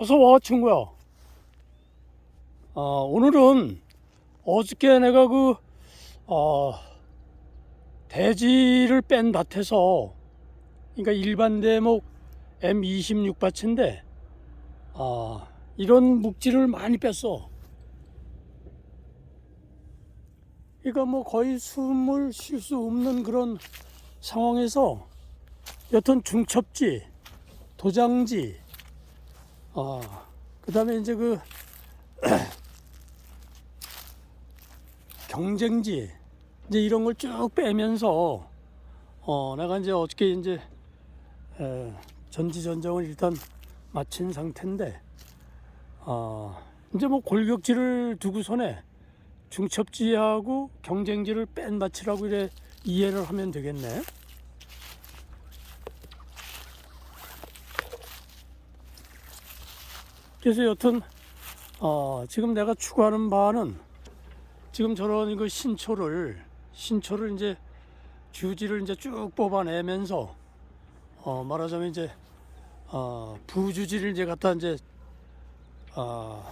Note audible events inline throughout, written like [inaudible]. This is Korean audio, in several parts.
어서 와 친구야. 아 오늘은 어저께 내가 그 어, 대지를 뺀 밭에서 그러니까 일반 대목 M26 밭인데 아 이런 묵지를 많이 뺐어. 그러니까 뭐 거의 숨을 쉴 수 없는 그런 상황에서 여튼 중첩지, 도장지, 아, 그 다음에 이제 그 [clears throat] 경쟁지, 이제 이런 걸 쭉 빼면서 어, 내가 이제 어저께 이제 에, 전지전정을 일단 마친 상태인데, 아, 이제 뭐 골격지를 두고선에 중첩지하고 경쟁지를 뺀 밭이라고 이래 이해를 하면 되겠네. 그래서 여튼 어, 지금 내가 추구하는 바는 지금 저런 그 신초를 신초를 이제 주지를 이제 쭉 뽑아내면서 어, 말하자면 이제 어, 부주지를 이제 갖다 이제 어,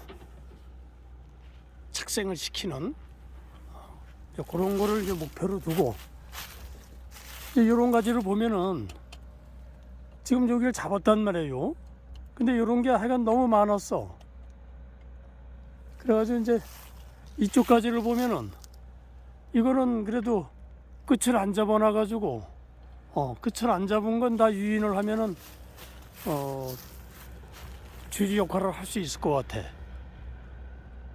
착생을 시키는 어, 그런 거를 이제 목표로 두고 이제 이런 가지를 보면은 지금 여기를 잡았단 말이에요. 근데 이런 게 하여간 너무 많았어. 그래가지고 이제 이쪽 가지를 보면은 이거는 그래도 끝을 안 잡아놔가지고 어 끝을 안 잡은 건 다 유인을 하면은 어 주지 역할을 할 수 있을 것 같아.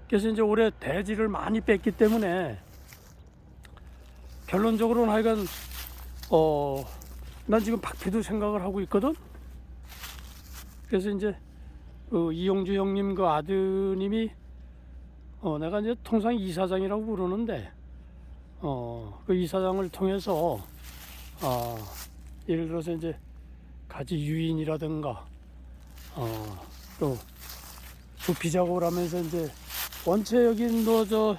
그래서 이제 올해 대지를 많이 뺐기 때문에 결론적으로는 하여간 어 난 지금 박피도 생각을 하고 있거든. 그래서 이제 그 이용주 형님 그 아드님이 어 내가 이제 통상 이사장이라고 부르는데 어 그 이사장을 통해서 아 예를 들어서 이제 가지 유인이라든가 어 또 부피 작업을 하면서 이제 원체 여기 너저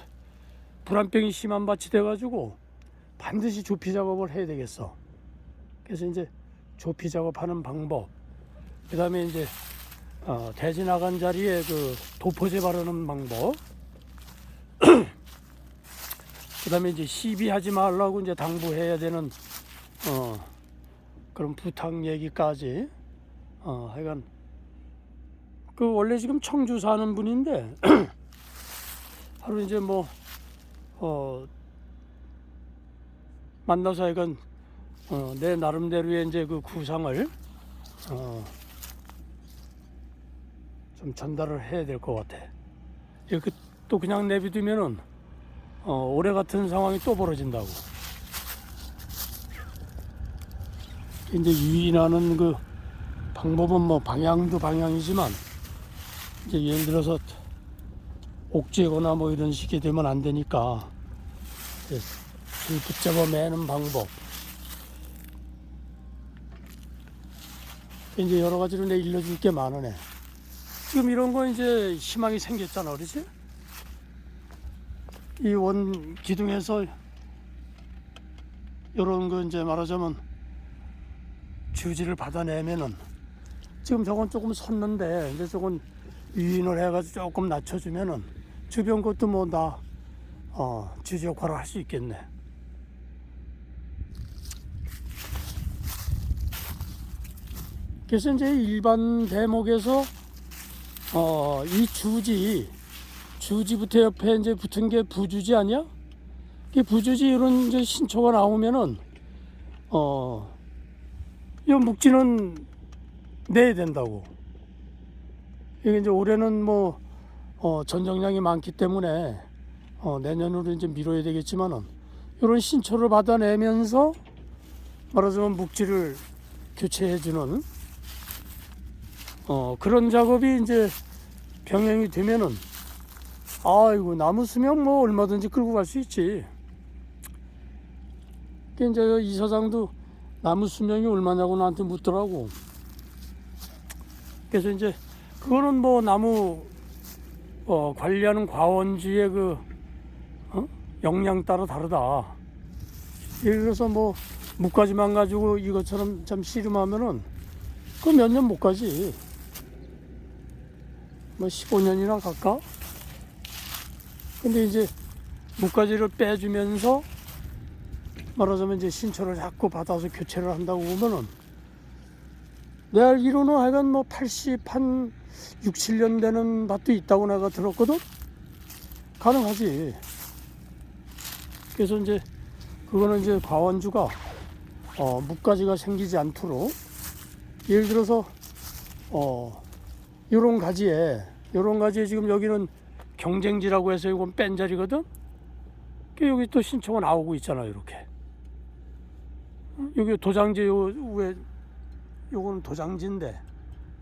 불안병이 심한 밭이 돼가지고 반드시 조피 작업을 해야 되겠어. 그래서 이제 조피 작업하는 방법 그 다음에 이제 어, 대지 나간 자리에 그 도포제 바르는 방법. [clears throat] 그 다음에 이제 시비하지 말라고 이제 당부해야 되는 어, 그런 부탁 얘기까지. 어, 하여간 그 원래 지금 청주 사는 분인데 [clears throat] 하루 이제 뭐 어, 만나서 하여간 어, 내 나름대로의 이제 그 구상을 어, 좀 전달을 해야 될 것 같아. 이렇게 또 그냥 내비두면은 어, 올해 같은 상황이 또 벌어진다고. 이제 유인하는 그 방법은 뭐 방향도 방향이지만 이제 예를 들어서 옥죄거나 뭐 이런 식이 되면 안 되니까 줄 붙잡아 매는 방법 이제 여러 가지로 내 일러줄 게 많으네. 지금 이런 거 이제 희망이 생겼잖아, 그렇지? 이 원 기둥에서 이런 거 이제 말하자면 주지를 받아내면은 지금 저건 조금 섰는데 이제 저건 유인을 해가지고 조금 낮춰주면은 주변 것도 뭐다 어, 주지 역할을 할 수 있겠네. 그래서 이제 일반 대목에서 어, 이 주지, 주지부터 옆에 이제 붙은 게 부주지 아니야? 이 부주지 이런 이제 신초가 나오면은, 어, 이 묵지는 내야 된다고. 이게 이제 올해는 뭐, 어, 전정량이 많기 때문에, 어, 내년으로 이제 미뤄야 되겠지만은, 이런 신초를 받아내면서, 말하자면 묵지를 교체해주는, 어, 그런 작업이 이제 병행이 되면은, 아이고, 나무 수명 뭐 얼마든지 끌고 갈 수 있지. 그 이제 이 사장도 나무 수명이 얼마냐고 나한테 묻더라고. 그래서 이제, 그거는 뭐 나무, 어, 관리하는 과원주의 그, 어? 역량 따라 다르다. 예를 들어서 뭐, 묵가지만 가지고 이것처럼 참 씨름하면은, 그 몇 년 못 가지. 뭐 15년이나 가까. 근데 이제 묵가지를 빼주면서 말하자면 이제 신초를 자꾸 받아서 교체를 한다고 보면은 내 알기로는 하여간 뭐 80, 한 6, 7년 되는 밭도 있다고 내가 들었거든? 가능하지. 그래서 이제 그거는 이제 과원주가 어, 묵가지가 생기지 않도록 예를 들어서 어, 요런 가지에 요런 가지에 지금 여기는 경쟁지라고 해서 이건 뺀 자리거든? 그 여기 또 신초가 나오고 있잖아 이렇게 여기 도장지 요 위에 요거는 도장지인데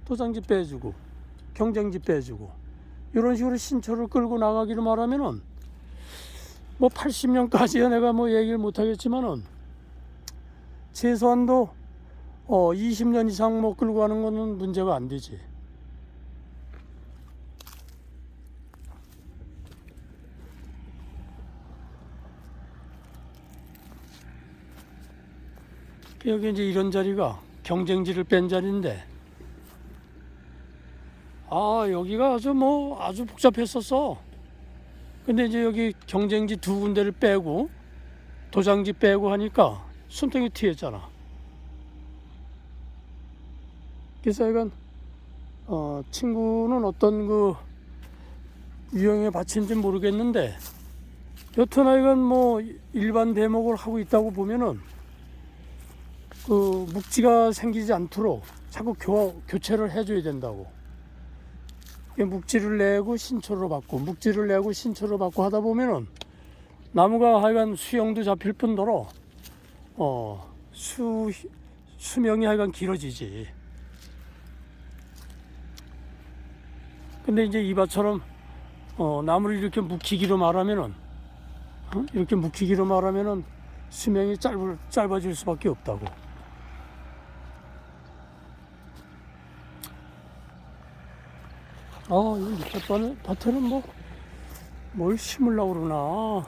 도장지 빼주고 경쟁지 빼주고 이런 식으로 신초를 끌고 나가기로 말하면은 뭐 80년까지야 내가 뭐 얘기를 못 하겠지만은 최소한도 어 20년 이상 뭐 끌고 가는 거는 문제가 안 되지. 여기 이제 이런 자리가 경쟁지를 뺀 자리인데. 아 여기가 아주 뭐 아주 복잡했었어. 근데 이제 여기 경쟁지 두 군데를 빼고 도장지 빼고 하니까 숨통이 튀었잖아. 그래서 약간 어, 친구는 어떤 그 유형에 바친지 모르겠는데 여튼 하여간 뭐 일반 대목을 하고 있다고 보면은 그 묵지가 생기지 않도록 자꾸 교, 교체를 해줘야 된다고. 묵지를 내고 신초로 받고 묵지를 내고 신초로 받고 하다 보면은 나무가 하여간 수영도 잡힐 뿐더러 어, 수, 수명이 하여간 길어지지. 근데 이제 이밭처럼 어, 나무를 이렇게 묵히기로 말하면은 어? 이렇게 묵히기로 말하면은 수명이 짧, 짧아질 수밖에 없다고. 아, 이 밑에 밭에, 밭에는 뭐, 뭘 심으려고 그러나.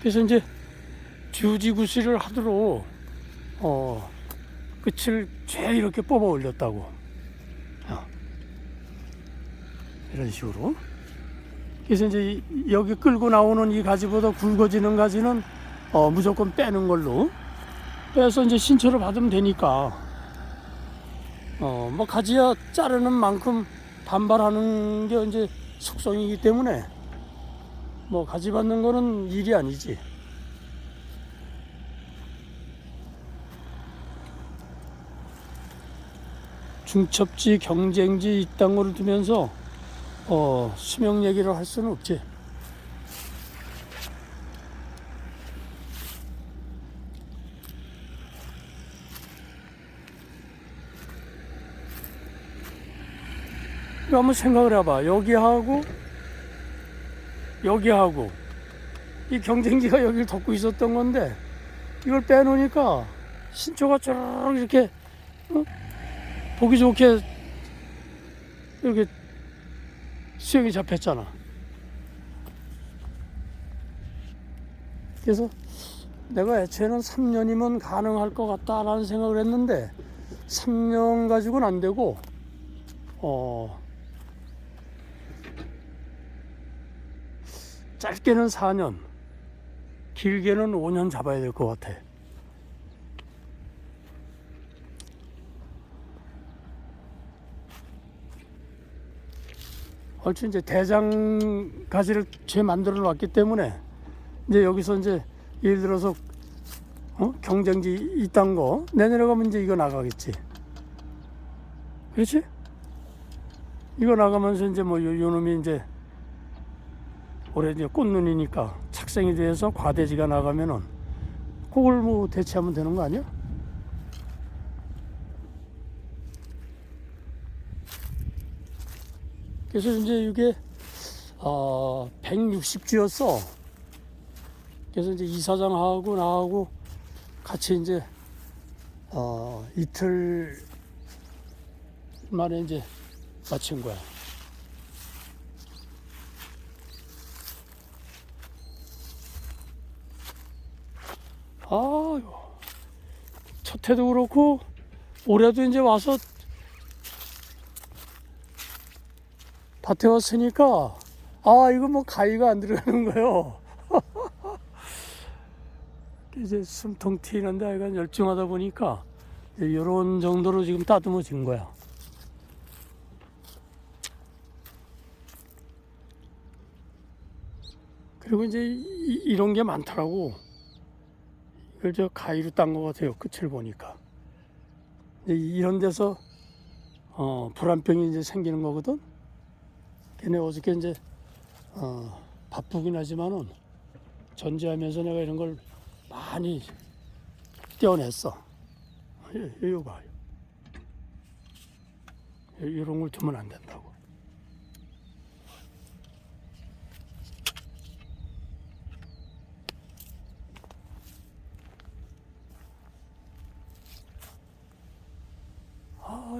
그래서 이제 주지구시를 하도록, 어, 끝을 죄 이렇게 뽑아 올렸다고. 어. 이런 식으로. 그래서 이제 이- 여기 끌고 나오는 이 가지보다 굵어지는 가지는 어, 무조건 빼는 걸로 빼서 이제 신초를 받으면 되니까 어, 뭐 가지야 자르는 만큼 반발하는 게 이제 속성이기 때문에 뭐 가지 받는 거는 일이 아니지. 중첩지, 경쟁지 이딴 거를 두면서 어, 수명 얘기를 할 수는 없지. 한번 생각을 해봐. 여기하고, 여기하고, 이 경쟁지가 여기를 덮고 있었던 건데, 이걸 빼놓으니까, 신초가 쭈르륵 이렇게, 어? 보기 좋게, 이렇게 수영이 잡혔잖아. 그래서 내가 애초에는 3년이면 가능할 것 같다라는 생각을 했는데, 3년 가지고는 안 되고, 어, 짧게는 4년, 길게는 5년 잡아야 될 것 같아. 얼추 이제 대장 가지를 죄 만들어 놨기 때문에 이제 여기서 이제 예를 들어서 어? 경쟁지 이딴 거 내년에 가면 이제 이거 나가겠지. 그렇지? 이거 나가면서 이제 뭐 요, 요 놈이 이제 올해 이제 꽃눈이니까 착생이 돼서 과대지가 나가면은 그걸 뭐 대체하면 되는 거 아니야? 그래서 이제 이게 어 160주였어. 그래서 이제 이사장하고 나하고 같이 이제 어 이틀 만에 이제 마친 거야. 아유, 첫 해도 그렇고 올해도 이제 와서 밭에 왔으니까 아 이거 뭐 가위가 안 들어가는 거예요. [laughs] 이제 숨통 튀는데 아이가 열중하다 보니까 이런 정도로 지금 따듬어진 거야. 그리고 이제 이- 이런 게 많더라고. 이걸 저 가위로 딴 것 같아요. 끝을 보니까. 이런 데서 어, 불안병이 이제 생기는 거거든. 걔네 어저께 이제 어, 바쁘긴 하지만은 전제하면서 내가 이런 걸 많이 떼어냈어. 이- 이거 봐요. 이- 이런 걸 두면 안 된다고.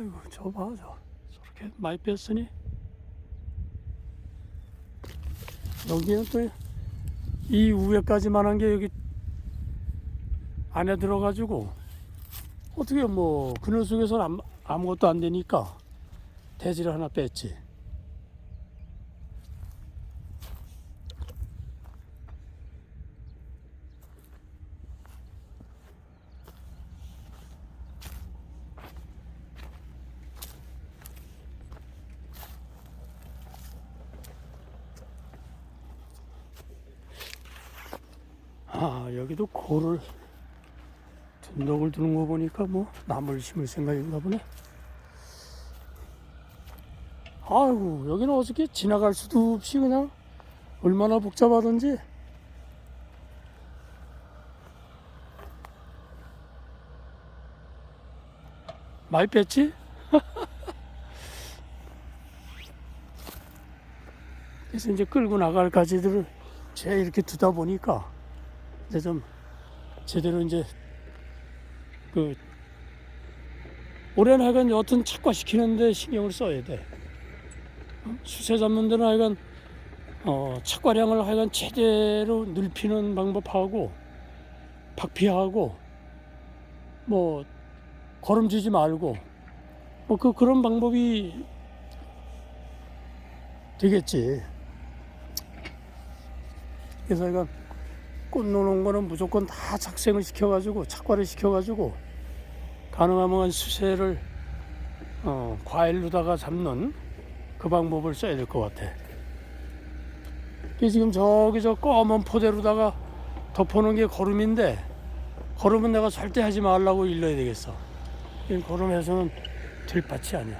아이고 저 봐, 저 저렇게 많이 뺐으니 여기는 또 이 위에까지만 한 게 여기 안에 들어가지고 어떻게 뭐 그늘 속에서는 아무- 아무것도 안 되니까 대지를 하나 뺐지. 아 여기도 고를 둔덕을 두는 거 보니까 뭐 나물 심을 생각인가 보네. 아이고 여기는 어저께 지나갈 수도 없이 그냥 얼마나 복잡하던지 많이 뺐지? [laughs] 그래서 이제 끌고 나갈 가지들을 제 이렇게 두다 보니까 이제 좀 제대로 이제 그 올해는 하여간 여튼 착과시키는데 신경을 써야 돼. 어? 수세 잡는 데는 하여간 어, 착과량을 하여간 제대로 늘피는 방법하고 박피하고 뭐 거름지지 말고 뭐 그 그런 방법이 되겠지. 그래서 하여간 꽃 노는 거는 무조건 다 착생을 시켜가지고 착과를 시켜가지고 가능하면 수세를 어, 과일로다가 잡는 그 방법을 써야 될 것 같아. 이게 지금 저기 저 검은 포대로다가 덮어놓은 게 거름인데 거름은 내가 절대 하지 말라고 일러야 되겠어. 이 거름해서는 될 밭이 아니야.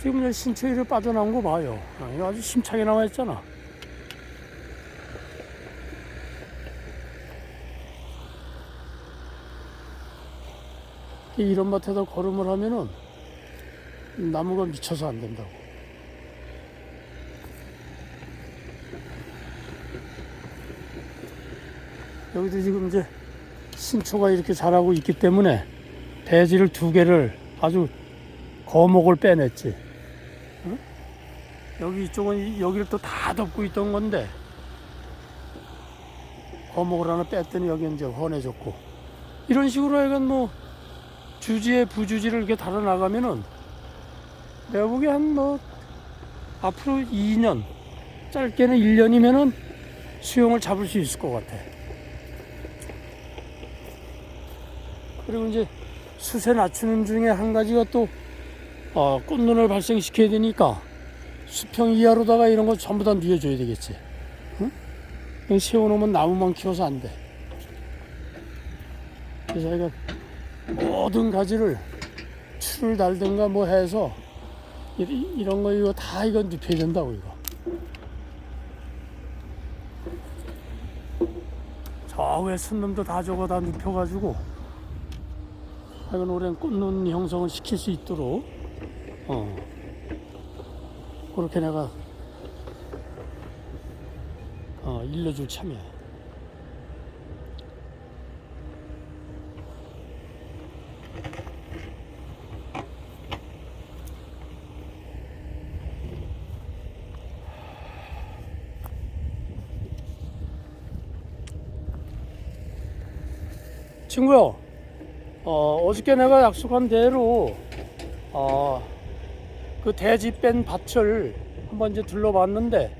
지금 저 신체위로 빠져나온 거 봐요. 아, 이거 아주 심차게 나와 있잖아. 이런 밭에다 거름을 하면은 나무가 미쳐서 안 된다고. 여기도 지금 이제 신초가 이렇게 자라고 있기 때문에 배지를 두 개를 아주 거목을 빼냈지. 응? 여기 이쪽은 이- 여기를 또 다 덮고 있던 건데 거목을 하나 뺐더니 여기 이제 헌해졌고 이런 식으로 하여간 뭐 주지에 부주지를 이렇게 달아 나가면은 내가 보기에 한뭐 앞으로 2년 짧게는 1년이면은 수용을 잡을 수 있을 것 같아. 그리고 이제 수세 낮추는 중에 한 가지가 또 어, 꽃눈을 발생시켜야 되니까 수평 이하로다가 이런 거 전부 다 뉘어줘야 되겠지. 응? 세워놓으면 나무만 키워서 안 돼. 그래서 이거 모든 가지를 추를 달든가 뭐 해서 이- 이런 거 이거 다 이거 눕혀야 된다고 이거. 저 위에 순놈도 다 저거 다 눕혀가지고 하여간 올해는 꽃눈 형성을 시킬 수 있도록 어 그렇게 내가 어 일러줄 참이야. 친구야, 어, 어저께 내가 약속한 대로, 어, 그 대지 뺀 밭을 한번 이제 둘러봤는데,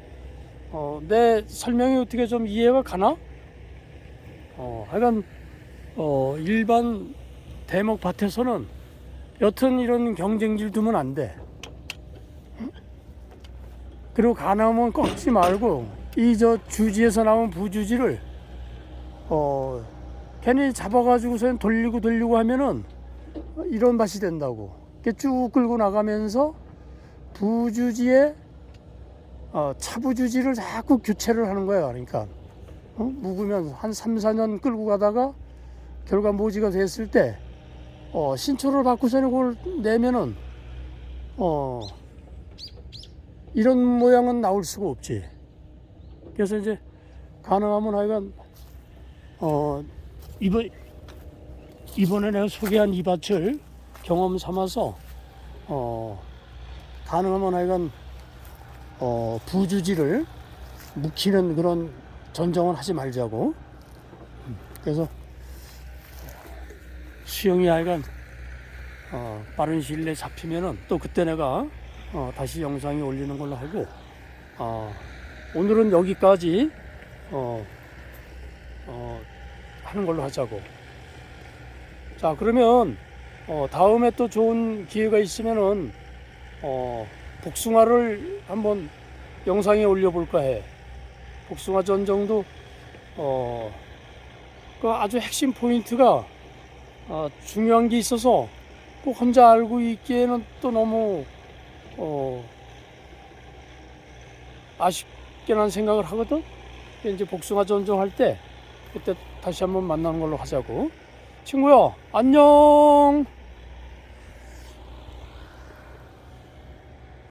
어, 내 설명이 어떻게 좀 이해가 가나? 어, 하여간, 어, 일반 대목 밭에서는 여튼 이런 경쟁질 두면 안 돼. 응? 그리고 가나면 꺾지 말고, 이 저 주지에서 나온 부주지를, 어, 괜히 잡아가지고서 돌리고 돌리고 하면은 이런 맛이 된다고. 쭉 끌고 나가면서 부주지에 어, 차부주지를 자꾸 교체를 하는 거야. 그러니까 어? 묵으면 한 3, 4년 끌고 가다가 결과 모지가 됐을 때 어, 신초를 바꾸서는 그걸 내면은 어, 이런 모양은 나올 수가 없지. 그래서 이제 가능하면 하여간 어, 이번 이번에 내가 소개한 이 밭을 경험 삼아서 어, 가능하면 하여간 어, 부주지를 묵히는 그런 전정은 하지 말자고. 음, 그래서 수영이 하여간 어, 빠른 시일 내에 잡히면은 또 그때 내가 어, 다시 영상에 올리는 걸로 하고 어, 오늘은 여기까지 어, 어, 하는 걸로 하자고. 자 그러면 어, 다음에 또 좋은 기회가 있으면은 어, 복숭아를 한번 영상에 올려볼까 해. 복숭아 전정도 어, 그 아주 핵심 포인트가 어, 중요한 게 있어서 꼭 혼자 알고 있기에는 또 너무 어, 아쉽게 난 생각을 하거든. 이제 복숭아 전정할 때 그때 다시 한번 만나는 걸로 하자고. 친구야, 안녕.